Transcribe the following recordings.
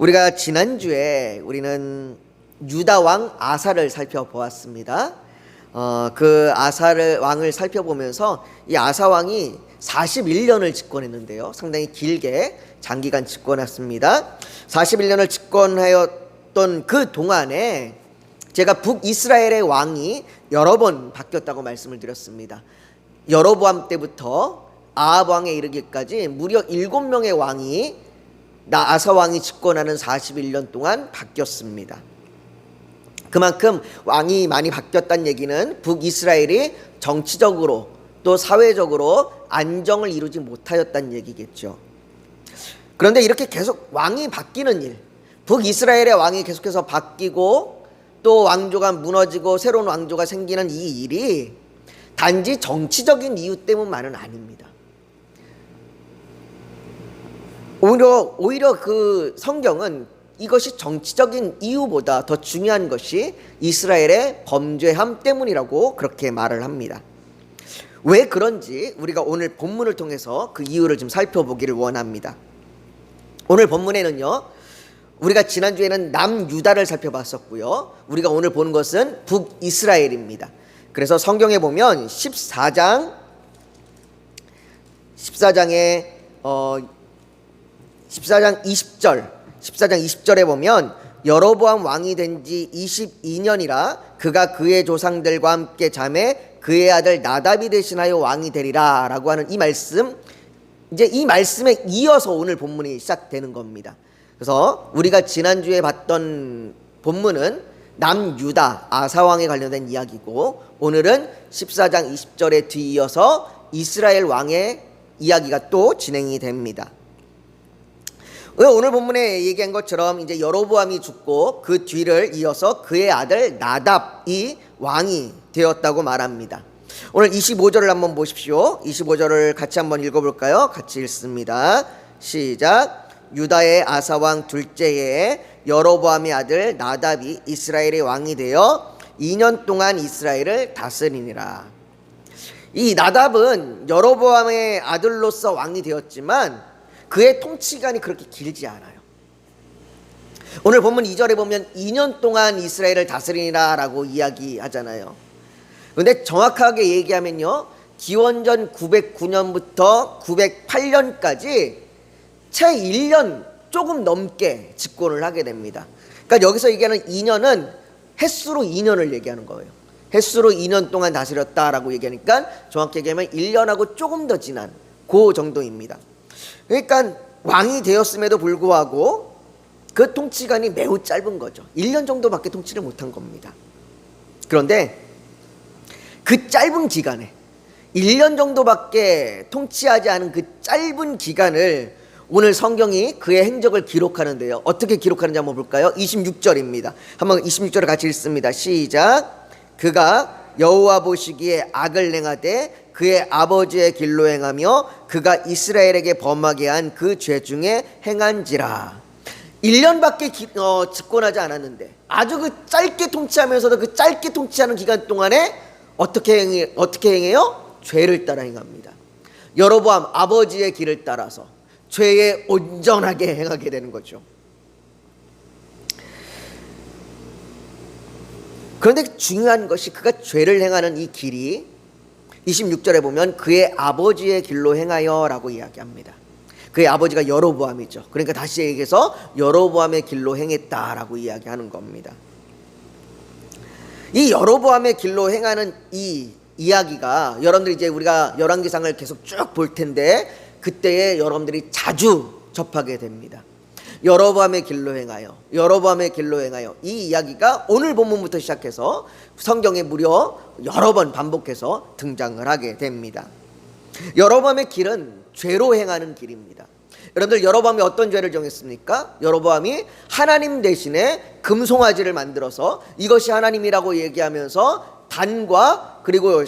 우리가 지난주에 우리는 유다 왕 아사를 살펴보았습니다. 어, 그 아사를 왕을 살펴보면서 이 아사 왕이 41년을 집권했는데요. 상당히 길게 장기간 집권했습니다. 41년을 집권하였던 그 동안에 제가 북이스라엘의 왕이 여러 번 바뀌었다고 말씀을 드렸습니다. 여로보암 때부터 아합 왕에 이르기까지 무려 7명의 왕이 나 아사 왕이 집권하는 41년 동안 바뀌었습니다. 그만큼 왕이 많이 바뀌었다는 얘기는 북이스라엘이 정치적으로 또 사회적으로 안정을 이루지 못하였다는 얘기겠죠. 그런데 이렇게 계속 왕이 바뀌는 일, 북이스라엘의 왕이 계속해서 바뀌고 또 왕조가 무너지고 새로운 왕조가 생기는 이 일이 단지 정치적인 이유 때문만은 아닙니다. 오히려 오히려 그 성경은 이것이 정치적인 이유보다 더 중요한 것이 이스라엘의 범죄함 때문이라고 그렇게 말을 합니다. 왜 그런지 우리가 오늘 본문을 통해서 그 이유를 좀 살펴보기를 원합니다. 오늘 본문에는요. 우리가 지난주에는 남유다를 살펴봤었고요. 우리가 오늘 보는 것은 북이스라엘입니다. 그래서 성경에 보면 14장 14장에 어 14장 20절 14장 20절에 보면 여로보암 왕이 된 지 22년이라 그가 그의 조상들과 함께 잠에 그의 아들 나답이 대신하여 왕이 되리라라고 하는 이 말씀 이제 이 말씀에 이어서 오늘 본문이 시작되는 겁니다. 그래서 우리가 지난주에 봤던 본문은 남유다 아사 왕에 관련된 이야기고 오늘은 14장 20절에 뒤이어서 이스라엘 왕의 이야기가 또 진행이 됩니다. 오늘 본문에 얘기한 것처럼 이제 여로보암이 죽고 그 뒤를 이어서 그의 아들 나답이 왕이 되었다고 말합니다. 오늘 25절을 한번 보십시오. 25절을 같이 한번 읽어볼까요? 같이 읽습니다. 시작. 유다의 아사 왕 둘째에 여로보암의 아들 나답이 이스라엘의 왕이 되어 2년 동안 이스라엘을 다스리니라. 이 나답은 여로보암의 아들로서 왕이 되었지만 그의 통치기간이 그렇게 길지 않아요. 오늘 본문 2절에 보면 2년 동안 이스라엘을 다스리라라고 이야기하잖아요. 근데 정확하게 얘기하면요. 기원전 909년부터 908년까지 채 1년 조금 넘게 집권을 하게 됩니다. 그러니까 여기서 얘기하는 2년은 횟수로 2년을 얘기하는 거예요. 횟수로 2년 동안 다스렸다라고 얘기하니까 정확히 얘기하면 1년하고 조금 더 지난 그 정도입니다. 그러니까 왕이 되었음에도 불구하고 그 통치기간이 매우 짧은 거죠. 1년 정도밖에 통치를 못한 겁니다. 그런데 그 짧은 기간에 1년 정도밖에 통치하지 않은 그 짧은 기간을 오늘 성경이 그의 행적을 기록하는데요. 어떻게 기록하는지 한번 볼까요? 26절입니다. 한번 26절을 같이 읽습니다. 시작. 그가 여호와 보시기에 악을 행하되 그의 아버지의 길로 행하며 그가 이스라엘에게 범하게 한 그 죄 중에 행한지라. 1년밖에 기, 어, 집권하지 않았는데 아주 그 짧게 통치하면서도 그 짧게 통치하는 기간 동안에 어떻게 행해, 어떻게 행해요? 죄를 따라 행합니다. 여로보암 아버지의 길을 따라서 죄에 온전하게 행하게 되는 거죠. 그런데 중요한 것이 그가 죄를 행하는 이 길이 26절에 보면 그의 아버지의 길로 행하여라고 이야기합니다. 그의 아버지가 여로보암이죠. 그러니까 다시 얘기해서 여로보암의 길로 행했다라고 이야기하는 겁니다. 이 여로보암의 길로 행하는 이 이야기가 여러분들이 이제 우리가 열왕기상을 계속 쭉 볼 텐데 그때에 여러분들이 자주 접하게 됩니다. 여로보암의 길로 행하여 여로보암의 길로 행하여 이 이야기가 오늘 본문부터 시작해서 성경에 무려 여러 번 반복해서 등장을 하게 됩니다. 여로보암의 길은 죄로 행하는 길입니다. 여러분들 여로보암이 어떤 죄를 정했습니까? 여로보암이 하나님 대신에 금송아지를 만들어서 이것이 하나님이라고 얘기하면서 단과 그리고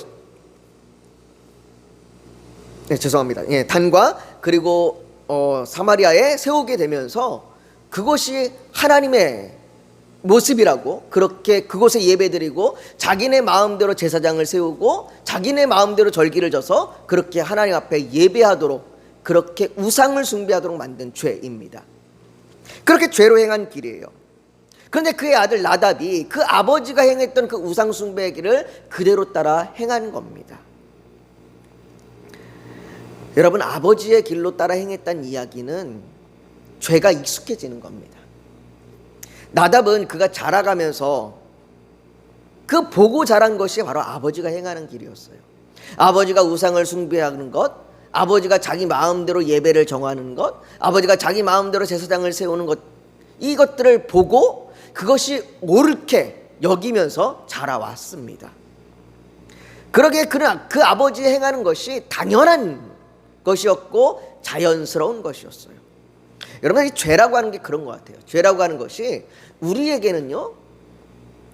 네, 죄송합니다. 예, 단과 그리고 어, 사마리아에 세우게 되면서 그것이 하나님의 모습이라고 그렇게 그곳에 예배드리고 자기네 마음대로 제사장을 세우고 자기네 마음대로 절기를 져서 그렇게 하나님 앞에 예배하도록 그렇게 우상을 숭배하도록 만든 죄입니다. 그렇게 죄로 행한 길이에요. 그런데 그의 아들 나답이 그 아버지가 행했던 그 우상 숭배의 길을 그대로 따라 행한 겁니다. 여러분 아버지의 길로 따라 행했다는 이야기는 죄가 익숙해지는 겁니다. 나답은 그가 자라가면서 그 보고 자란 것이 바로 아버지가 행하는 길이었어요. 아버지가 우상을 숭배하는 것, 아버지가 자기 마음대로 예배를 정하는 것, 아버지가 자기 마음대로 제사장을 세우는 것, 이것들을 보고 그것이 옳게 여기면서 자라왔습니다. 그러기에 그는 그 아버지 행하는 것이 당연한 것이었고 자연스러운 것이었어요. 여러분, 이 죄라고 하는 게 그런 것 같아요. 죄라고 하는 것이 우리에게는요,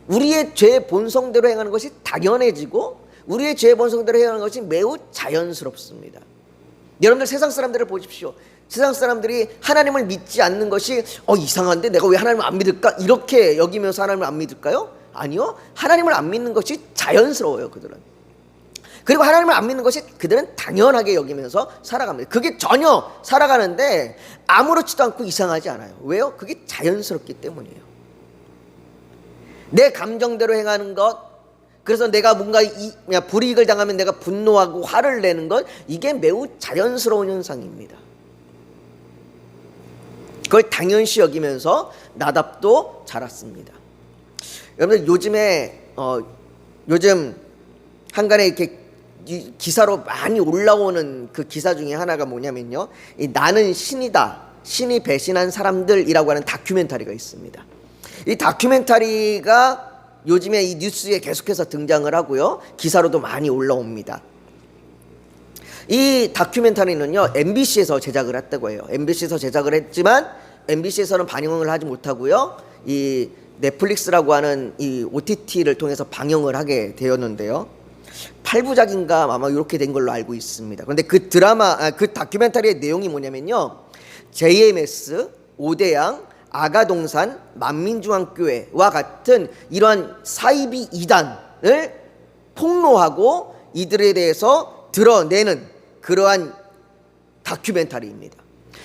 우리의 죄 본성대로 행하는 것이 당연해지고 우리의 죄 본성대로 행하는 것이 매우 자연스럽습니다. 여러분들 세상 사람들을 보십시오. 세상 사람들이 하나님을 믿지 않는 것이 어 이상한데 내가 왜 하나님을 안 믿을까? 이렇게 여기면서 하나님을 안 믿을까요? 아니요. 하나님을 안 믿는 것이 자연스러워요, 그들은. 그리고 하나님을 안 믿는 것이 그들은 당연하게 여기면서 살아갑니다. 그게 전혀 살아가는데 아무렇지도 않고 이상하지 않아요. 왜요? 그게 자연스럽기 때문이에요. 내 감정대로 행하는 것, 그래서 내가 뭔가 이, 불이익을 당하면 내가 분노하고 화를 내는 것, 이게 매우 자연스러운 현상입니다. 그걸 당연시 여기면서 나답도 자랐습니다. 여러분들 요즘에 어, 요즘 한간에 이렇게 이 기사로 많이 올라오는 그 기사 중에 하나가 뭐냐면요. 이 나는 신이다. 신이 배신한 사람들이라고 하는 다큐멘터리가 있습니다. 이 다큐멘터리가 요즘에 이 뉴스에 계속해서 등장을 하고요. 기사로도 많이 올라옵니다. 이 다큐멘터리는요, MBC에서 제작을 했다고 해요. MBC에서 제작을 했지만, MBC에서는 반영을 하지 못하고요, 이 넷플릭스라고 하는 이 OTT를 통해서 방영을 하게 되었는데요. 8부작인가 아마 이렇게 된 걸로 알고 있습니다. 그런데 그 드라마, 아, 그 다큐멘터리의 내용이 뭐냐면요. JMS, 오대양, 아가동산, 만민중앙교회와 같은 이러한 사이비 이단을 폭로하고 이들에 대해서 드러내는 그러한 다큐멘터리입니다.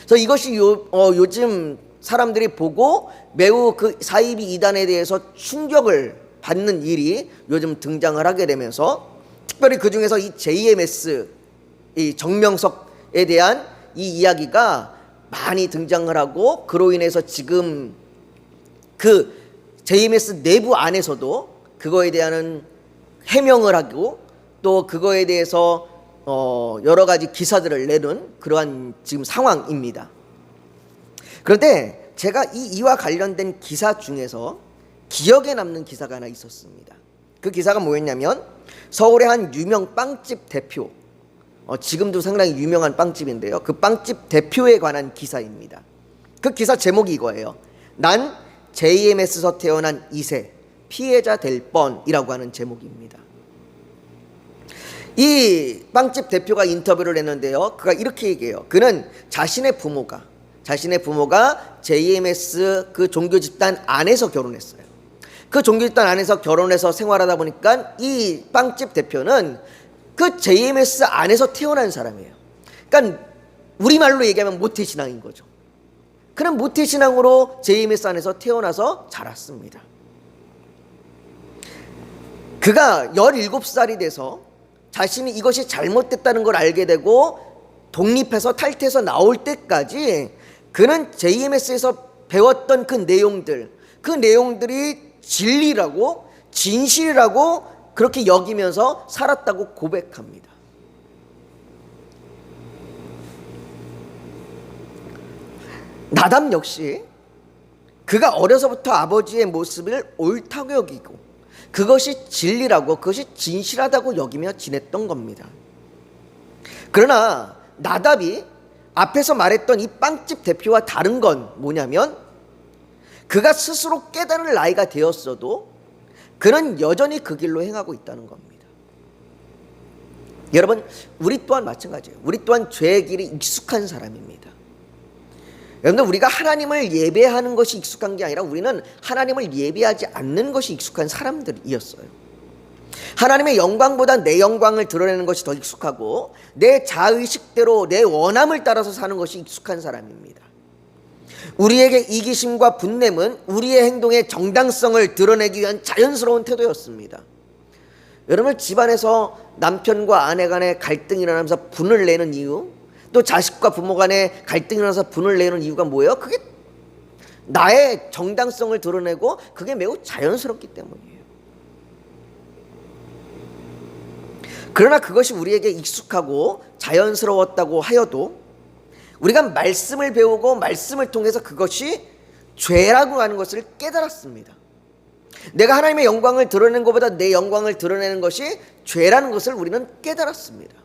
그래서 이것이 요, 어, 요즘 사람들이 보고 매우 그 사이비 이단에 대해서 충격을 받는 일이 요즘 등장을 하게 되면서 특별히 그 중에서 이 JMS 이 정명석에 대한 이 이야기가 많이 등장을 하고 그로 인해서 지금 그 JMS 내부 안에서도 그거에 대한 해명을 하고 또 그거에 대해서 어 여러 가지 기사들을 내는 그러한 지금 상황입니다. 그런데 제가 이 이와 관련된 기사 중에서 기억에 남는 기사가 하나 있었습니다. 그 기사가 뭐였냐면 서울의 한 유명 빵집 대표 어, 지금도 상당히 유명한 빵집인데요. 그 빵집 대표에 관한 기사입니다. 그 기사 제목이 이거예요. 난 JMS서 태어난 2세 피해자 될 뻔이라고 하는 제목입니다. 이 빵집 대표가 인터뷰를 했는데요. 그가 이렇게 얘기해요. 그는 자신의 부모가 자신의 부모가 JMS 그 종교 집단 안에서 결혼했어요. 그 종교 집단 안에서 결혼해서 생활하다 보니까 이 빵집 대표는 그 JMS 안에서 태어난 사람이에요. 그러니까 우리말로 얘기하면 모태신앙인 거죠. 그는 모태신앙으로 JMS 안에서 태어나서 자랐습니다. 그가 17살이 돼서 자신이 이것이 잘못됐다는 걸 알게 되고 독립해서 탈퇴해서 나올 때까지 그는 JMS에서 배웠던 그 내용들, 그 내용들이 진리라고 진실이라고 그렇게 여기면서 살았다고 고백합니다. 나담 역시 그가 어려서부터 아버지의 모습을 옳다고 여기고 그것이 진리라고 그것이 진실하다고 여기며 지냈던 겁니다. 그러나 나답이 앞에서 말했던 이 빵집 대표와 다른 건 뭐냐면 그가 스스로 깨달을 나이가 되었어도 그는 여전히 그 길로 행하고 있다는 겁니다. 여러분, 우리 또한 마찬가지예요. 우리 또한 죄의 길이 익숙한 사람입니다. 여러분들 우리가 하나님을 예배하는 것이 익숙한 게 아니라 우리는 하나님을 예배하지 않는 것이 익숙한 사람들이었어요. 하나님의 영광보다 내 영광을 드러내는 것이 더 익숙하고 내 자의식대로 내 원함을 따라서 사는 것이 익숙한 사람입니다. 우리에게 이기심과 분냄은 우리의 행동의 정당성을 드러내기 위한 자연스러운 태도였습니다. 여러분 집안에서 남편과 아내 간에 갈등이 일어나면서 분을 내는 이유, 또 자식과 부모 간에 갈등이 일어나서 분을 내는 이유가 뭐예요? 그게 나의 정당성을 드러내고 그게 매우 자연스럽기 때문이에요. 그러나 그것이 우리에게 익숙하고 자연스러웠다고 하여도 우리가 말씀을 배우고 말씀을 통해서 그것이 죄라고 하는 것을 깨달았습니다. 내가 하나님의 영광을 드러내는 것보다 내 영광을 드러내는 것이 죄라는 것을 우리는 깨달았습니다.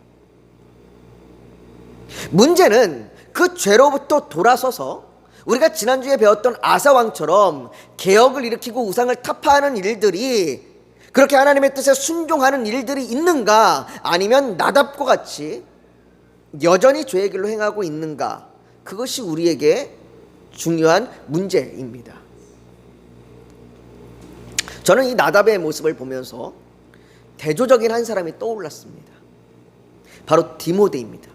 문제는 그 죄로부터 돌아서서 우리가 지난주에 배웠던 아사왕처럼 개혁을 일으키고 우상을 타파하는 일들이 그렇게 하나님의 뜻에 순종하는 일들이 있는가 아니면 나답과 같이 여전히 죄의 길로 행하고 있는가 그것이 우리에게 중요한 문제입니다. 저는 이 나답의 모습을 보면서 대조적인 한 사람이 떠올랐습니다. 바로 디모데입니다.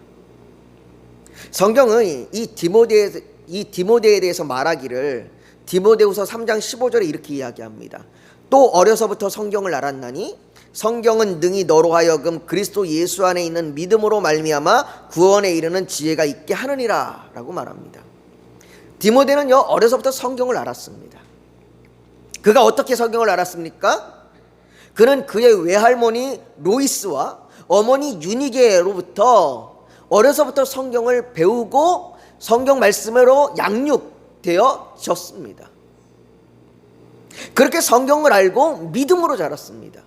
성경은 이 디모데에, 이 디모데에 대해서 말하기를 디모데후서 3장 15절에 이렇게 이야기합니다. 또 어려서부터 성경을 알았나니 성경은 능히 너로 하여금 그리스도 예수 안에 있는 믿음으로 말미암아 구원에 이르는 지혜가 있게 하느니라라고 말합니다. 디모데는요 어려서부터 성경을 알았습니다. 그가 어떻게 성경을 알았습니까? 그는 그의 외할머니 로이스와 어머니 유니게로부터 어려서부터 성경을 배우고 성경 말씀으로 양육되어졌습니다. 그렇게 성경을 알고 믿음으로 자랐습니다.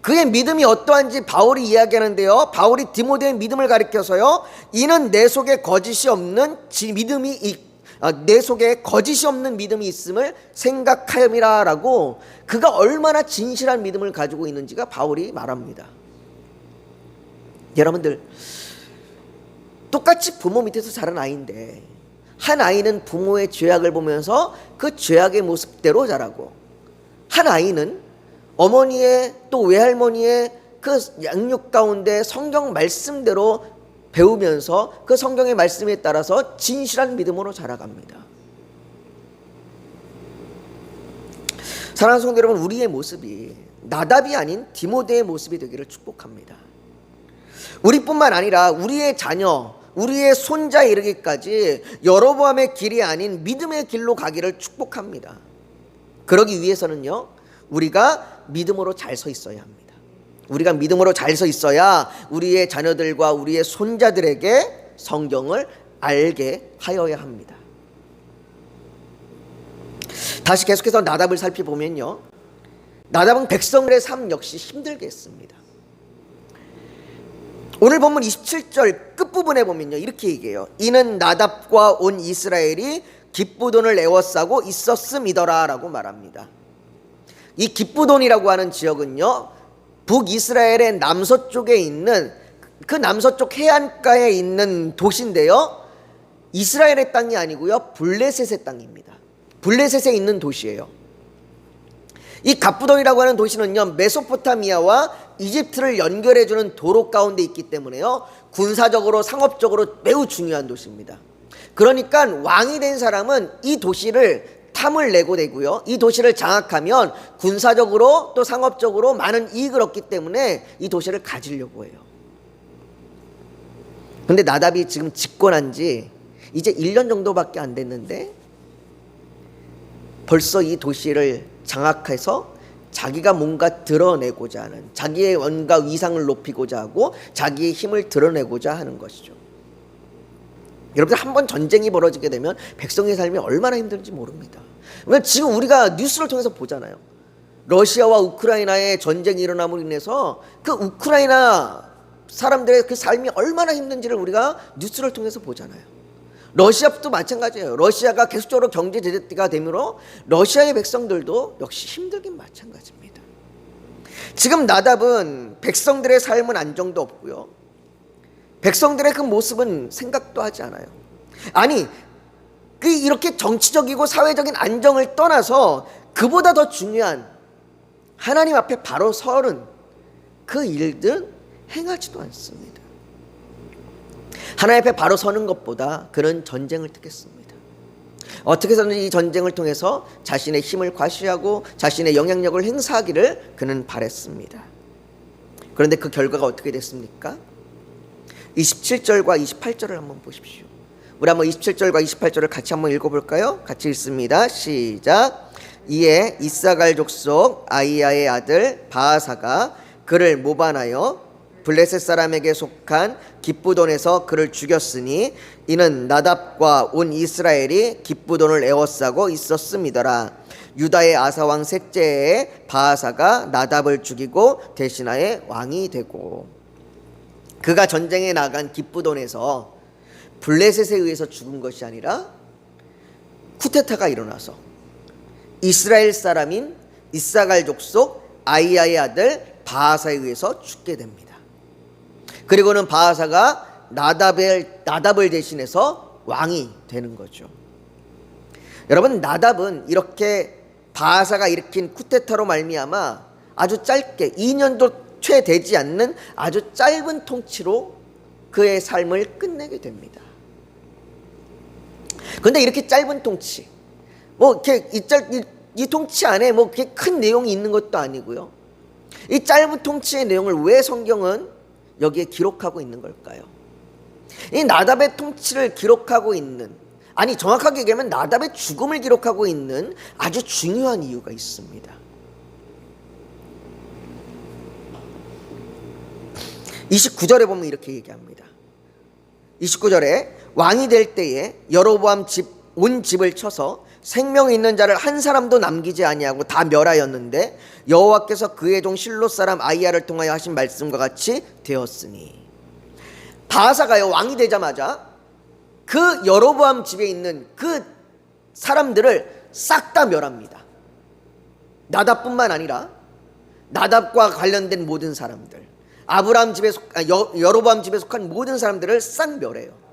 그의 믿음이 어떠한지 바울이 이야기하는데요. 바울이 디모데의 믿음을 가리켜서요. 이는 내 속에 거짓이 없는 믿음이 있, 아, 내 속에 거짓이 없는 믿음이 있음을 생각하여미라라고 그가 얼마나 진실한 믿음을 가지고 있는지가 바울이 말합니다. 여러분들 똑같이 부모 밑에서 자란 아이인데 한 아이는 부모의 죄악을 보면서 그 죄악의 모습대로 자라고 한 아이는 어머니의 또 외할머니의 그 양육 가운데 성경 말씀대로 배우면서 그 성경의 말씀에 따라서 진실한 믿음으로 자라갑니다. 사랑하는 성도 여러분, 우리의 모습이 나답이 아닌 디모데의 모습이 되기를 축복합니다. 우리뿐만 아니라 우리의 자녀, 우리의 손자에 이르기까지 여로보암의 길이 아닌 믿음의 길로 가기를 축복합니다. 그러기 위해서는요, 우리가 믿음으로 잘 서 있어야 합니다. 우리가 믿음으로 잘 서 있어야 우리의 자녀들과 우리의 손자들에게 성경을 알게 하여야 합니다. 다시 계속해서 나답을 살펴보면요. 나답은 백성들의 삶 역시 힘들게 했습니다. 오늘 본문 27절 끝부분에 보면요. 이렇게 얘기해요. 이는 나답과 온 이스라엘이 기쁘돈을 애워싸고 있었음이더라 라고 말합니다. 이 기쁘돈이라고 하는 지역은요. 북이스라엘의 남서쪽에 있는 그 남서쪽 해안가에 있는 도시인데요. 이스라엘의 땅이 아니고요. 블레셋의 땅입니다. 블레셋에 있는 도시예요. 이 갑부돈이라고 하는 도시는요. 메소포타미아와 이집트를 연결해주는 도로 가운데 있기 때문에요. 군사적으로 상업적으로 매우 중요한 도시입니다. 그러니까 왕이 된 사람은 이 도시를 탐을 내고 되고요. 이 도시를 장악하면 군사적으로 또 상업적으로 많은 이익을 얻기 때문에 이 도시를 가지려고 해요. 근데 나답이 지금 집권한 지 이제 1년 정도밖에 안 됐는데 벌써 이 도시를 장악해서 자기가 뭔가 드러내고자 하는 자기의 원가 위상을 높이고자 하고 자기의 힘을 드러내고자 하는 것이죠. 여러분들 한 번 전쟁이 벌어지게 되면 백성의 삶이 얼마나 힘든지 모릅니다. 그러니까 지금 우리가 뉴스를 통해서 보잖아요. 러시아와 우크라이나의 전쟁이 일어남으로 인해서 그 우크라이나 사람들의 그 삶이 얼마나 힘든지를 우리가 뉴스를 통해서 보잖아요. 러시아도 마찬가지예요. 러시아가 계속적으로 경제 제재가 되므로 러시아의 백성들도 역시 힘들긴 마찬가지입니다. 지금 나답은 백성들의 삶은 안정도 없고요. 백성들의 그 모습은 생각도 하지 않아요. 아니, 그 이렇게 정치적이고 사회적인 안정을 떠나서 그보다 더 중요한 하나님 앞에 바로 서는 그 일들 행하지도 않습니다. 하나님 앞에 바로 서는 것보다 그런 전쟁을 택했습니다. 어떻게 해서든 이 전쟁을 통해서 자신의 힘을 과시하고 자신의 영향력을 행사하기를 그는 바랬습니다. 그런데 그 결과가 어떻게 됐습니까? 27절과 28절을 한번 보십시오. 우리 한번 27절과 28절을 같이 한번 읽어볼까요? 같이 읽습니다. 시작. 이에 이사갈 족속 아이야의 아들 바하사가 그를 모반하여 블레셋 사람에게 속한 기쁘돈에서 그를 죽였으니 이는 나답과 온 이스라엘이 기쁘돈을 에워싸고 있었음이더라. 유다의 아사 왕 셋째에 바하사가 나답을 죽이고 대신하에 왕이 되고 그가 전쟁에 나간 기쁘돈에서 블레셋에 의해서 죽은 것이 아니라 쿠데타가 일어나서 이스라엘 사람인 이사갈 족속 아이야의 아들 바하사에 의해서 죽게 됩니다. 그리고는 바하사가 나답을 나답을 대신해서 왕이 되는 거죠. 여러분 나답은 이렇게 바하사가 일으킨 쿠데타로 말미암아 아주 짧게 2년도 채 되지 않는 아주 짧은 통치로 그의 삶을 끝내게 됩니다. 그런데 이렇게 짧은 통치, 뭐 이렇게 이, 짧, 이, 이 통치 안에 뭐 그렇게 큰 내용이 있는 것도 아니고요. 이 짧은 통치의 내용을 왜 성경은 여기에 기록하고 있는 걸까요? 이 나답의 통치를 기록하고 있는 아니 정확하게 얘기하면 나답의 죽음을 기록하고 있는 아주 중요한 이유가 있습니다. 29절에 보면 이렇게 얘기합니다. 29절에 왕이 될 때에 여로보암 집 온 집을 쳐서 생명 있는 자를 한 사람도 남기지 아니하고 다 멸하였는데 여호와께서 그의 종 실로 사람 아이야를 통하여 하신 말씀과 같이 되었으니 바하사가요 왕이 되자마자 그 여로보암 집에 있는 그 사람들을 싹 다 멸합니다. 나답뿐만 아니라 나답과 관련된 모든 사람들, 아브라함 집에 속, 아, 여, 여로보암 집에 속한 모든 사람들을 싹 멸해요.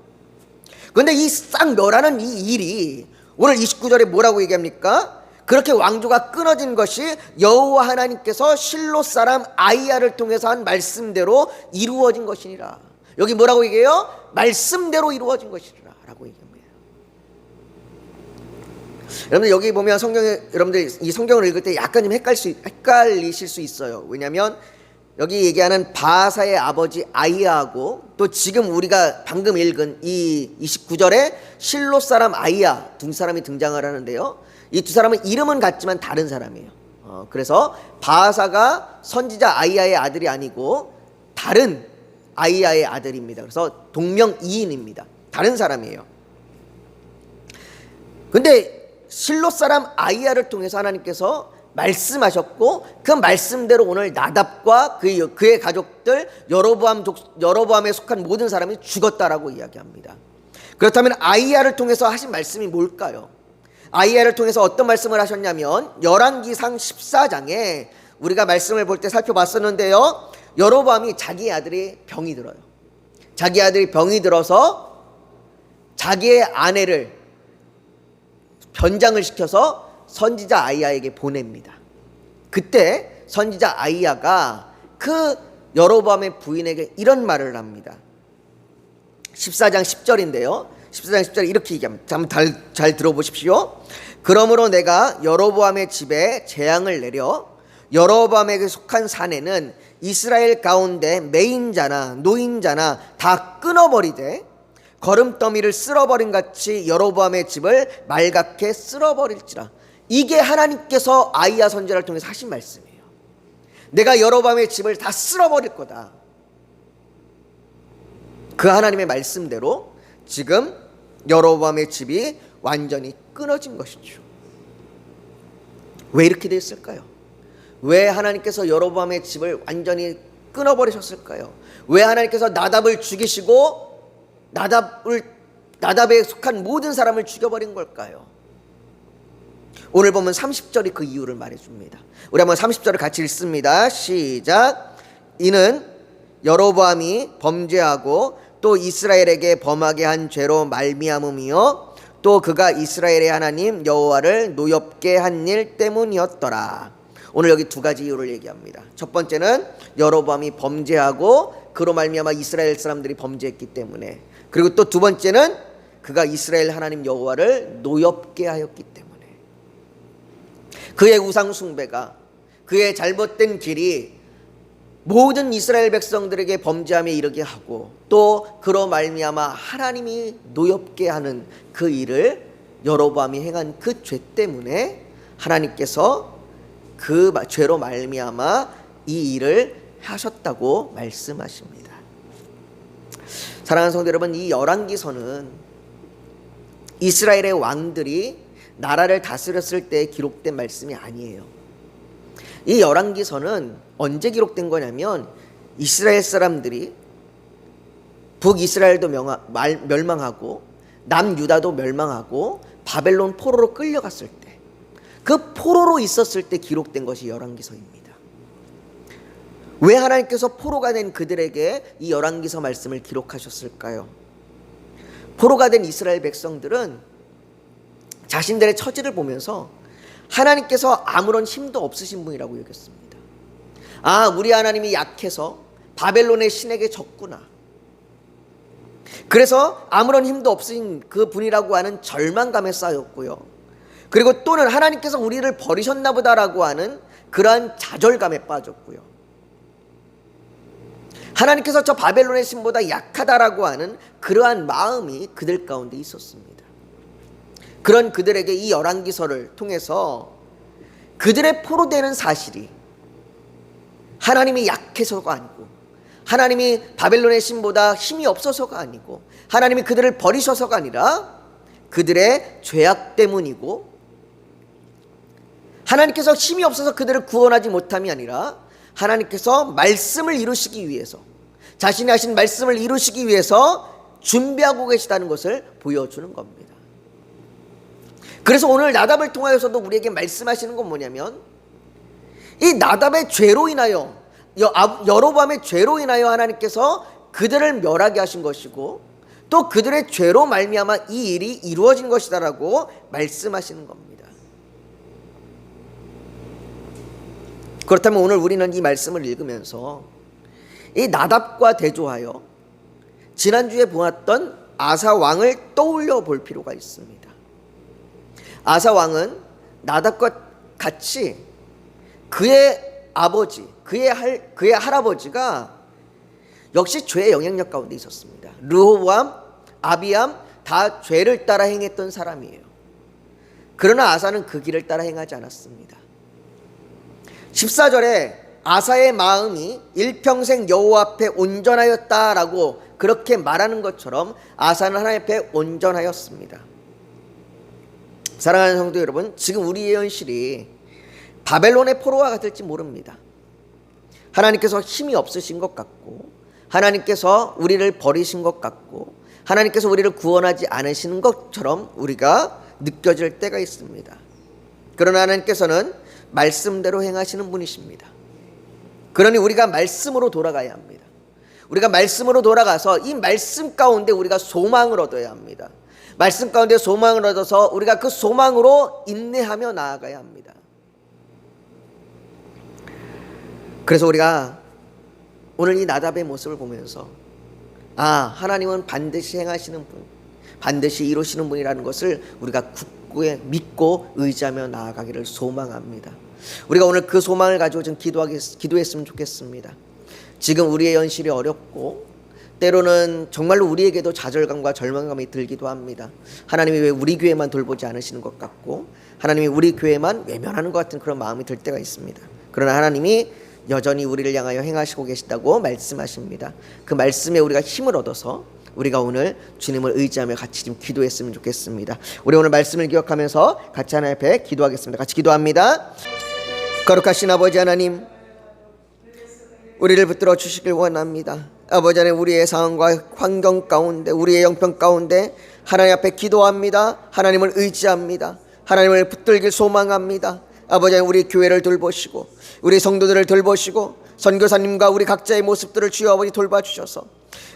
그런데 이싹 멸하는 이 일이 오늘 29절에 뭐라고 얘기합니까? 그렇게 왕조가 끊어진 것이 여호와 하나님께서 실로 사람 아이야를 통해서 한 말씀대로 이루어진 것이니라. 여기 뭐라고 얘기해요? 말씀대로 이루어진 것이라라고 얘기합니다. 여러분들 여기 보면 성경에 여러분들 이 성경을 읽을 때 약간 좀 헷갈릴 수, 헷갈리실 수 있어요. 왜냐하면 여기 얘기하는 바사의 아버지 아이야하고 또 지금 우리가 방금 읽은 이 29절에 실로 사람 아이야 두 사람이 등장을 하는데요. 이 두 사람은 이름은 같지만 다른 사람이에요. 어, 그래서 바사가 선지자 아이야의 아들이 아니고 다른 아이야의 아들입니다. 그래서 동명이인입니다. 다른 사람이에요. 근데 실로 사람 아이야를 통해서 하나님께서 말씀하셨고 그 말씀대로 오늘 나답과 그의, 그의 가족들 여로보암 여로보암에 속한 모든 사람이 죽었다라고 이야기합니다. 그렇다면 아이야를 통해서 하신 말씀이 뭘까요? 아이야를 통해서 어떤 말씀을 하셨냐면 열왕기상 14장에 우리가 말씀을 볼 때 살펴봤었는데요. 여로보암이 자기 아들이 병이 들어요. 자기 아들이 병이 들어서 자기의 아내를 변장을 시켜서 선지자 아이야에게 보냅니다. 그때 선지자 아이야가 그 여로보암의 부인에게 이런 말을 합니다. 14장 10절인데요. 14장 10절 이렇게 얘기합니다. 한번 잘, 잘 들어보십시오. 그러므로 내가 여로보암의 집에 재앙을 내려 여로보암에게 속한 사내는 이스라엘 가운데 메인자나 노인자나 다 끊어버리되 걸음더미를 쓸어버린 같이 여로보암의 집을 말갛게 쓸어버릴지라. 이게 하나님께서 아이야 선지자를 통해서 하신 말씀이에요. 내가 여로밤의 집을 다 쓸어버릴 거다. 그 하나님의 말씀대로 지금 여로밤의 집이 완전히 끊어진 것이죠. 왜 이렇게 됐을까요? 왜 하나님께서 여로밤의 집을 완전히 끊어버리셨을까요? 왜 하나님께서 나답을 죽이시고 나답을 나답에 속한 모든 사람을 죽여버린 걸까요? 오늘 보면 30절이 그 이유를 말해줍니다. 우리 한번 30절을 같이 읽습니다. 시작. 이는 여로보암이 범죄하고 또 이스라엘에게 범하게 한 죄로 말미암음이요 또 그가 이스라엘의 하나님 여호와를 노엽게 한 일 때문이었더라. 오늘 여기 두 가지 이유를 얘기합니다. 첫 번째는 여로보암이 범죄하고 그로 말미암아 이스라엘 사람들이 범죄했기 때문에 그리고 또 두 번째는 그가 이스라엘 하나님 여호와를 노엽게 하였기 때문에 그의 우상 숭배가 그의 잘못된 길이 모든 이스라엘 백성들에게 범죄함에 이르게 하고 또 그로 말미암아 하나님이 노엽게 하는 그 일을 여로보암이 행한 그 죄 때문에 하나님께서 그 마- 죄로 말미암아 이 일을 하셨다고 말씀하십니다. 사랑하는 성도 여러분, 이 열왕기서는 이스라엘의 왕들이 나라를 다스렸을 때 기록된 말씀이 아니에요. 이 열왕기서는 언제 기록된 거냐면 이스라엘 사람들이 북이스라엘도 멸망하고 남유다도 멸망하고 바벨론 포로로 끌려갔을 때 그 포로로 있었을 때 기록된 것이 열왕기서입니다. 왜 하나님께서 포로가 된 그들에게 이 열왕기서 말씀을 기록하셨을까요? 포로가 된 이스라엘 백성들은 자신들의 처지를 보면서 하나님께서 아무런 힘도 없으신 분이라고 여겼습니다. 아, 우리 하나님이 약해서 바벨론의 신에게 졌구나. 그래서 아무런 힘도 없으신 그 분이라고 하는 절망감에 쌓였고요. 그리고 또는 하나님께서 우리를 버리셨나 보다라고 하는 그러한 좌절감에 빠졌고요. 하나님께서 저 바벨론의 신보다 약하다라고 하는 그러한 마음이 그들 가운데 있었습니다. 그런 그들에게 이 열왕기서를 통해서 그들의 포로되는 사실이 하나님이 약해서가 아니고 하나님이 바벨론의 신보다 힘이 없어서가 아니고 하나님이 그들을 버리셔서가 아니라 그들의 죄악 때문이고 하나님께서 힘이 없어서 그들을 구원하지 못함이 아니라 하나님께서 말씀을 이루시기 위해서 자신이 하신 말씀을 이루시기 위해서 준비하고 계시다는 것을 보여주는 겁니다. 그래서 오늘 나답을 통하여서도 우리에게 말씀하시는 건 뭐냐면 이 나답의 죄로 인하여 여- 아- 여로보암의 죄로 인하여 하나님께서 그들을 멸하게 하신 것이고 또 그들의 죄로 말미암아 이 일이 이루어진 것이다라고 말씀하시는 겁니다. 그렇다면 오늘 우리는 이 말씀을 읽으면서 이 나답과 대조하여 지난주에 보았던 아사 왕을 떠올려 볼 필요가 있습니다. 아사 왕은 나답과 같이 그의 아버지, 그의 할, 그의 할아버지가 역시 죄의 영향력 가운데 있었습니다. 르호보암, 아비암 다 죄를 따라 행했던 사람이에요. 그러나 아사는 그 길을 따라 행하지 않았습니다. 14절에 아사의 마음이 일평생 여호와 앞에 온전하였다라고 그렇게 말하는 것처럼 아사는 하나님 앞에 온전하였습니다. 사랑하는 성도 여러분, 지금 우리의 현실이 바벨론의 포로와 같을지 모릅니다. 하나님께서 힘이 없으신 것 같고, 하나님께서 우리를 버리신 것 같고, 하나님께서 우리를 구원하지 않으시는 것처럼 우리가 느껴질 때가 있습니다. 그러나 하나님께서는 말씀대로 행하시는 분이십니다. 그러니 우리가 말씀으로 돌아가야 합니다. 우리가 말씀으로 돌아가서 이 말씀 가운데 우리가 소망을 얻어야 합니다. 말씀 가운데 소망을 얻어서 우리가 그 소망으로 인내하며 나아가야 합니다. 그래서 우리가 오늘 이 나답의 모습을 보면서 아 하나님은 반드시 행하시는 분, 반드시 이루시는 분이라는 것을 우리가 굳게 믿고 의지하며 나아가기를 소망합니다. 우리가 오늘 그 소망을 가지고 좀 기도하겠, 기도했으면 좋겠습니다. 지금 우리의 현실이 어렵고 때로는 정말로 우리에게도 좌절감과 절망감이 들기도 합니다. 하나님이 왜 우리 교회만 돌보지 않으시는 것 같고 하나님이 우리 교회만 외면하는 것 같은 그런 마음이 들 때가 있습니다. 그러나 하나님이 여전히 우리를 향하여 행하시고 계시다고 말씀하십니다. 그 말씀에 우리가 힘을 얻어서 우리가 오늘 주님을 의지하며 같이 좀 기도했으면 좋겠습니다. 우리 오늘 말씀을 기억하면서 같이 하나님 앞에 기도하겠습니다. 같이 기도합니다. 거룩하신 아버지 하나님, 우리를 붙들어 주시길 원합니다. 아버지 하나님 우리의 상황과 환경 가운데 우리의 영평 가운데 하나님 앞에 기도합니다. 하나님을 의지합니다. 하나님을 붙들길 소망합니다. 아버지 하나님 우리 교회를 돌보시고 우리 성도들을 돌보시고 선교사님과 우리 각자의 모습들을 주여 아버지 돌봐주셔서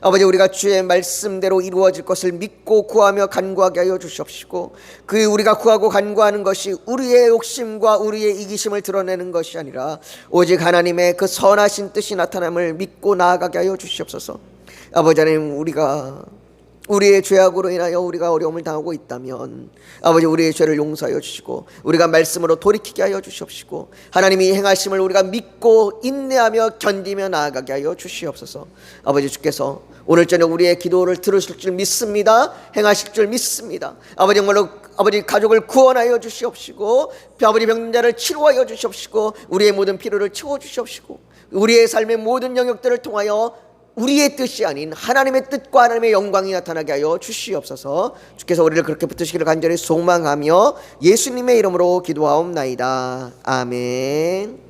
아버지 우리가 주의 말씀대로 이루어질 것을 믿고 구하며 간구하게 하여 주시옵시고 그 우리가 구하고 간구하는 것이 우리의 욕심과 우리의 이기심을 드러내는 것이 아니라 오직 하나님의 그 선하신 뜻이 나타남을 믿고 나아가게 하여 주시옵소서. 아버지 하나님 우리가 우리의 죄악으로 인하여 우리가 어려움을 당하고 있다면 아버지 우리의 죄를 용서하여 주시고 우리가 말씀으로 돌이키게 하여 주시옵시고 하나님이 행하심을 우리가 믿고 인내하며 견디며 나아가게 하여 주시옵소서. 아버지 주께서 오늘 저녁 우리의 기도를 들으실 줄 믿습니다. 행하실 줄 믿습니다. 아버지 정말로 아버지 가족을 구원하여 주시옵시고 아버지 병자를 치료하여 주시옵시고 우리의 모든 필요를 채워 주시옵시고 우리의 삶의 모든 영역들을 통하여 우리의 뜻이 아닌 하나님의 뜻과 하나님의 영광이 나타나게 하여 주시옵소서. 주께서 우리를 그렇게 붙으시기를 간절히 소망하며 예수님의 이름으로 기도하옵나이다. 아멘.